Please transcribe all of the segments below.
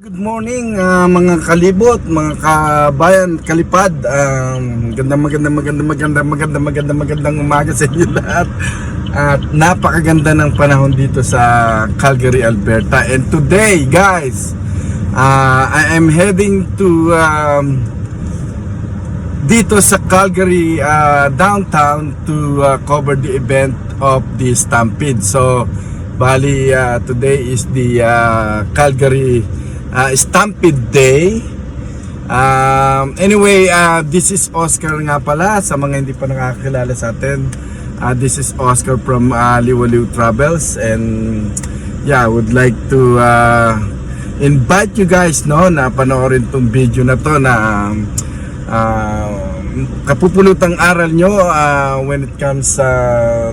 Good morning ah, mga kalibot, mga kabayan, kalipad. Um, magandang magandang magandang magandang magandang magandang magandang umaga sa inyo lahat. At napakaganda ng panahon dito sa Calgary, Alberta. And today, guys, ah, I am heading to um, dito sa Calgary ah, downtown to ah, cover the event of the Stampede. So, bali ah, today is the ah, Calgary ah, Stampede Day. Um, anyway, ah, this is Oscar nga pala sa mga hindi pa nakakakilala sa atin. Ah, this is Oscar from uh, Liwaliw Travels and yeah, would like to ah, invite you guys no na panoorin tong video na to na uh, kapupulutang aral nyo ah, when it comes sa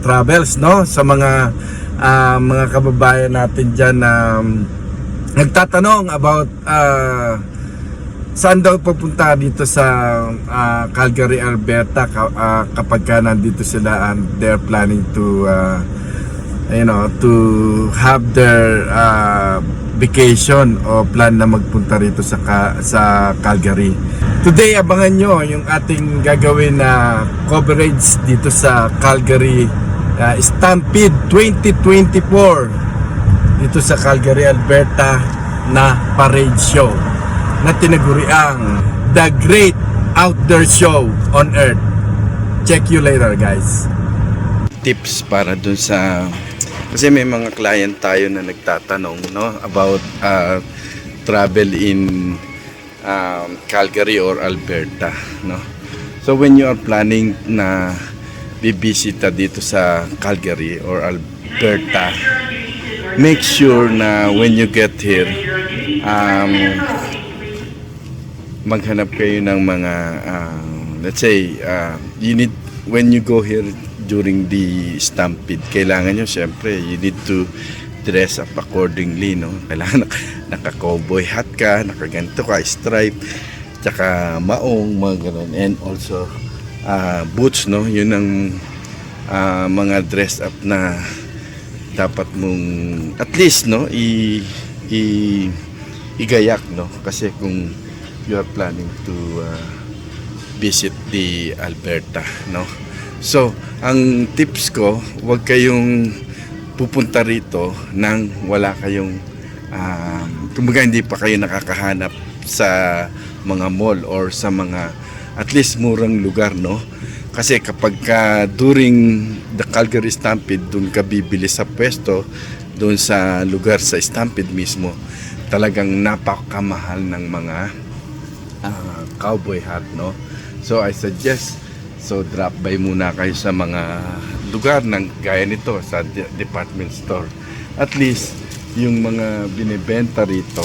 travels no sa mga ah, mga kababayan natin diyan na um, nagtatanong about ah, saan daw papunta dito sa ah, Calgary, Alberta ka- ah, kapag ka nandito sila and they're planning to ah, you know to have their ah, vacation o plan na magpunta rito sa Ka- sa Calgary. Today abangan nyo yung ating gagawin na coverage dito sa Calgary ah, Stampede 2024 dito sa Calgary, Alberta na parade show na tinaguriang The Great Outdoor Show on Earth. Check you later guys. Tips para dun sa kasi may mga client tayo na nagtatanong no about uh, travel in um, Calgary or Alberta no. So when you are planning na bibisita dito sa Calgary or Alberta make sure na when you get here um, maghanap kayo ng mga uh, let's say uh, you need when you go here during the stampede kailangan nyo syempre you need to dress up accordingly no? Kailangan naka, naka cowboy hat ka naka ganito ka stripe tsaka maong mga ganun. And also uh, boots no? Yun ang uh, mga dress up na dapat mong at least no i, i igayak no? Kasi kung you are planning to uh, visit the Alberta no? So ang tips ko wag kayong pupunta rito nang wala kayong um, kumbaga hindi pa kayo nakakahanap sa mga mall or sa mga at least murang lugar no kasi kapag ka during the Calgary Stampede doon ka bibili sa pwesto doon sa lugar sa Stampede mismo talagang napakamahal ng mga ah, cowboy hat no? So I suggest so drop by muna kayo sa mga lugar ng gaya nito sa de- department store. At least yung mga binibenta rito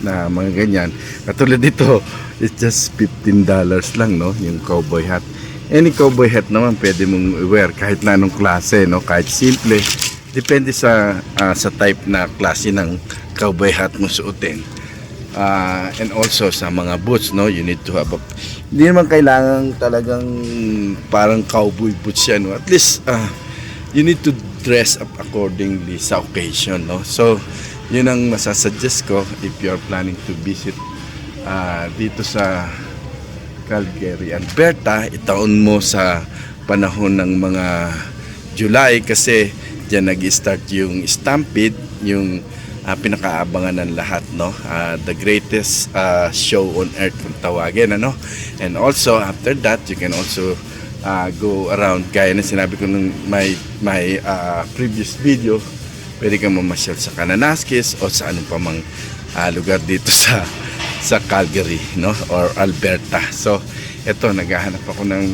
na mga ganyan katulad dito it's just 15 dollars lang no? Yung cowboy hat any cowboy hat naman pwede mong wear kahit na anong klase no? Kahit simple. Depende sa ah, sa type na klase ng cowboy hat mo suotin. Ah, and also sa mga boots no? You need to have a hindi naman kailangan talagang parang cowboy boots yan no? at least ah, you need to dress up accordingly sa occasion no? So yun ang masasuggest ko if you are planning to visit ah, dito sa Calgary, Alberta, itaon mo sa panahon ng mga July kasi diyan nag-start yung Stampede, yung ah, pinakaabangan ng lahat, no? Ah, the greatest ah, show on earth kung tawagin, ano? And also after that, you can also ah, go around gaya na sinabi ko nung my my ah, previous video, pwede kang mamasyal sa Kananaskis o sa anong pa mang ah, lugar dito sa sa Calgary no or Alberta. So eto naghahanap ako ng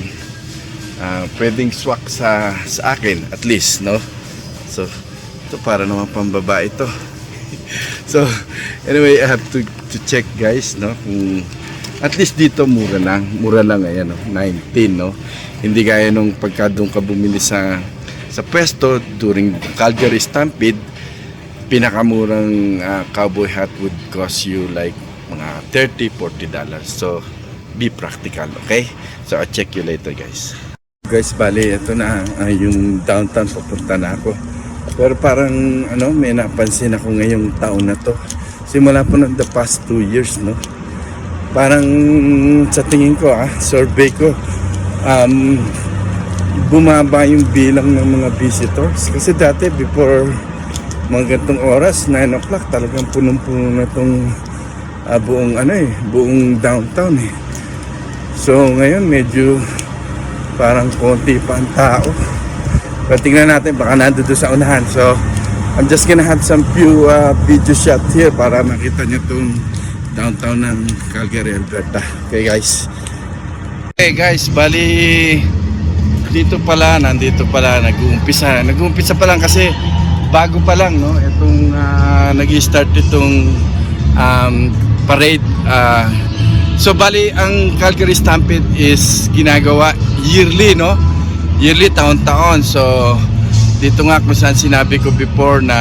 ah, pwedeng swak sa sa akin at least no. So ito para naman pambabae ito. so anyway, I have to to check guys no kung at least dito mura lang, mura lang ayan no, 19 no. Hindi gaya nung pagka doon ka bumili sa sa pwesto during Calgary Stampede pinakamurang ah, cowboy hat would cost you like mga 30 40 dollars. So be practical okay? So I'll check you later guys. Guys bali ito na ah, yung downtown papunta na ako. Pero parang ano may napansin ako ngayong taon na to. Simula po ng the past two years, no? Parang sa tingin ko, ah, survey ko, um, bumaba yung bilang ng mga visitors. Kasi dati, before mga gantong oras, 9 o'clock, talagang punong-puno na itong ah, buong, ano eh, buong downtown eh. So, ngayon, medyo parang konti pa ang tao. Pero tingnan natin, baka nandun doon sa unahan. So, I'm just gonna have some few uh, video shot here para makita nyo itong downtown ng Calgary, Alberta. Okay guys. Okay guys, bali dito pala, nandito pala, nag-uumpisa. Nag-uumpisa pa lang kasi bago pa lang, no? Itong uh, nag-start itong um, parade. ah, so bali, ang Calgary Stampede is ginagawa yearly, no? Yearly, taon-taon. So, dito nga kung saan sinabi ko before na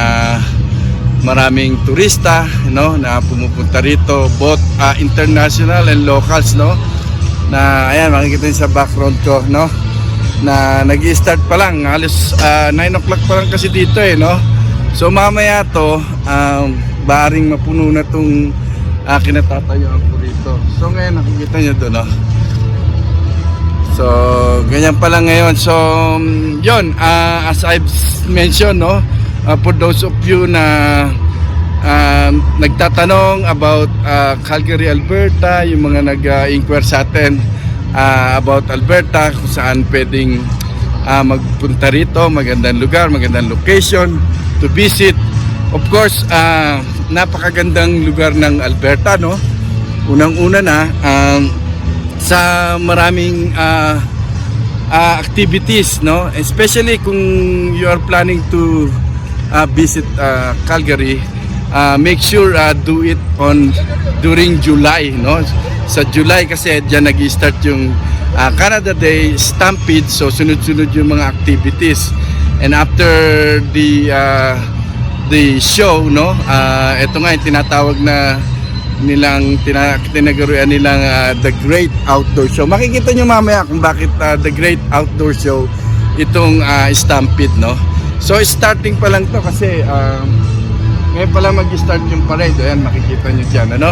maraming turista no na pumupunta rito both ah, international and locals no na ayan makikita niyo sa background ko no na nag start pa lang halos ah, 9 o'clock pa lang kasi dito eh no so mamaya to um, baring mapuno na tong uh, kinatatayuan ko rito so ngayon nakikita niyo to no So, ganyan pa lang ngayon. So, yun, ah, as I've mentioned, no, ah, for those of you na um, nagtatanong about ah, Calgary, Alberta, yung mga nag-inquire sa atin ah, about Alberta, kung saan pwedeng ah, magpunta rito, magandang lugar, magandang location to visit. Of course, ah, napakagandang lugar ng Alberta, no? Unang-una na, um, sa maraming ah, ah, activities no? Especially kung you are planning to ah, visit ah, Calgary ah, make sure ah, do it on during July no? Sa July kasi diyan nag-start yung ah, Canada Day Stampede. So sunod-sunod yung mga activities. And after the ah, the show no ah, ito nga yung tinatawag na nilang tina, tinagaruan nilang ah, The Great Outdoor Show. Makikita nyo mamaya kung bakit ah, The Great Outdoor Show itong ah, Stampede, no? So, starting pa lang to kasi um, ngayon pa lang mag-start yung parade. Ayan, makikita nyo dyan, ano?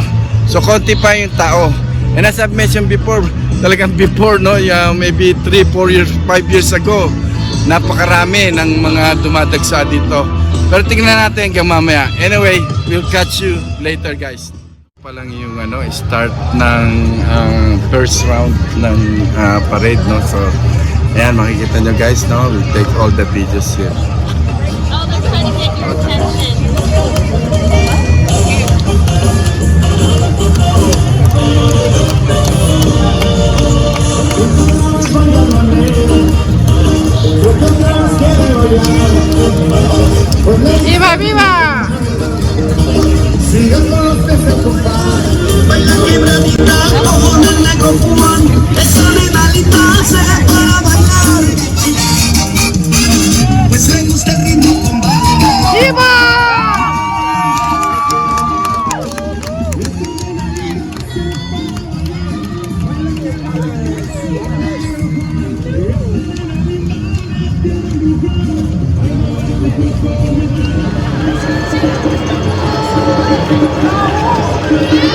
So, konti pa yung tao. And as I've mentioned before, talagang before, no? Yeah, maybe 3, 4 years, 5 years ago, napakarami ng mga dumadagsa dito. Pero tingnan natin hanggang mamaya. Anyway, we'll catch you later, guys. Pa lang yung ano start ng ang first round ng ah, parade no? So ayan makikita nyo guys no? We'll take all the videos here Mabuhay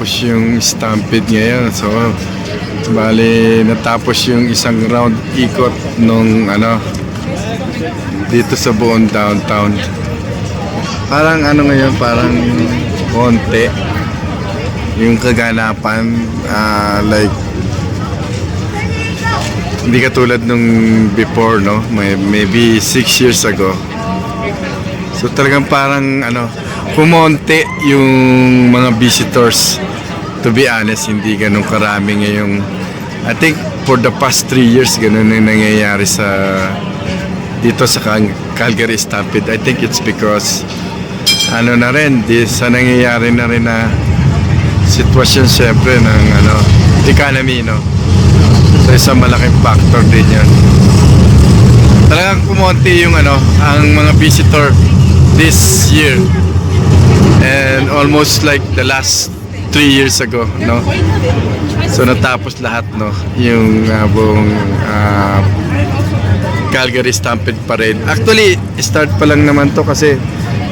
Natapos yung stampede ngayon. So, bali natapos yung isang round ikot nung ano dito sa buong downtown. Parang ano ngayon, parang konti yung kaganapan ah, like hindi katulad nung before no may maybe 6 years ago so talagang parang ano kumonte yung mga visitors. To be honest hindi ganun karami ngayong I think for the past 3 years ganun yung nangyayari sa dito sa Cal- Calgary Stampede. I think it's because ano na rin di, sa nangyayari na rin na sitwasyon syempre ng ano economy no? So isang malaking factor din yan talagang kumonti yung ano ang mga visitor this year and almost like the last 3 years ago no so natapos lahat no yung uh, buong uh, Calgary Stampede Parade actually start pa lang naman to kasi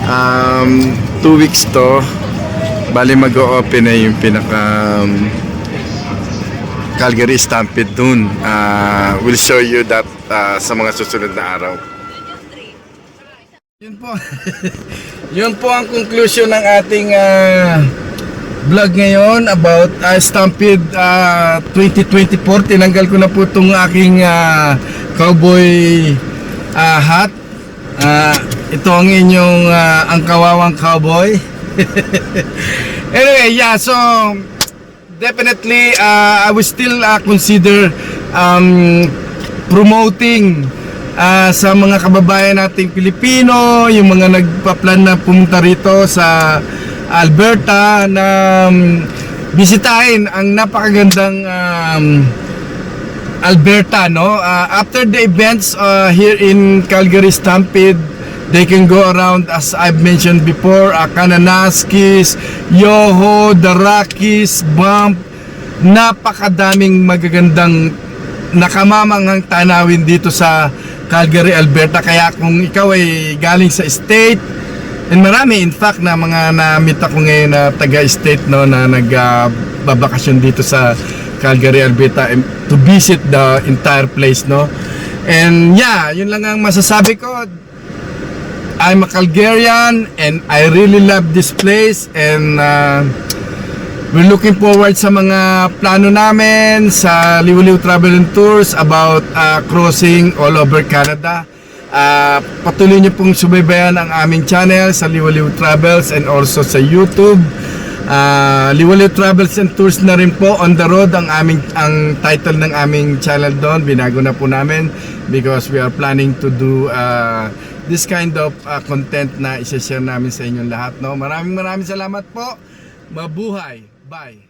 um, 2 weeks to Bali mag-o-open na yung pinaka um, Calgary Stampede dun. Uh, we'll show you that uh, sa mga susunod na araw. Yun po. Yun po ang conclusion ng ating uh, vlog ngayon about uh, Stampede uh, 2024. Tinanggal ko na po itong aking uh, cowboy uh, hat. Uh, ito ang inyong uh, ang kawawang cowboy. anyway, yeah, so definitely uh, I will still uh, consider um, promoting uh, sa mga kababayan nating Pilipino, yung mga nagpa-plan na pumunta rito sa Alberta na um, bisitahin ang napakagandang um, Alberta, no? Uh, after the events uh, here in Calgary Stampede, they can go around as I've mentioned before, uh, Kananaskis, Yoho, the Rockies, Bump. Napakadaming magagandang nakamamanghang tanawin dito sa Calgary, Alberta. Kaya kung ikaw ay galing sa state, and marami in fact na mga na-meet ako ngayon na taga-state no, na nagbabakasyon dito sa Calgary, Alberta to visit the entire place no. And yeah, yun lang ang masasabi ko. I'm a Calgarian and I really love this place and uh, we're looking forward sa mga plano namin sa Liwaliw Travel and Tours about uh, crossing all over Canada. Uh, patuloy niyo pong subaybayan ang aming channel sa Liwaliw Travels and also sa YouTube. Uh, Liwaliw Travels and Tours na rin po on the road ang aming ang title ng aming channel doon binago na po namin because we are planning to do uh, this kind of uh, content na i-share namin sa inyong lahat no maraming maraming salamat po mabuhay bye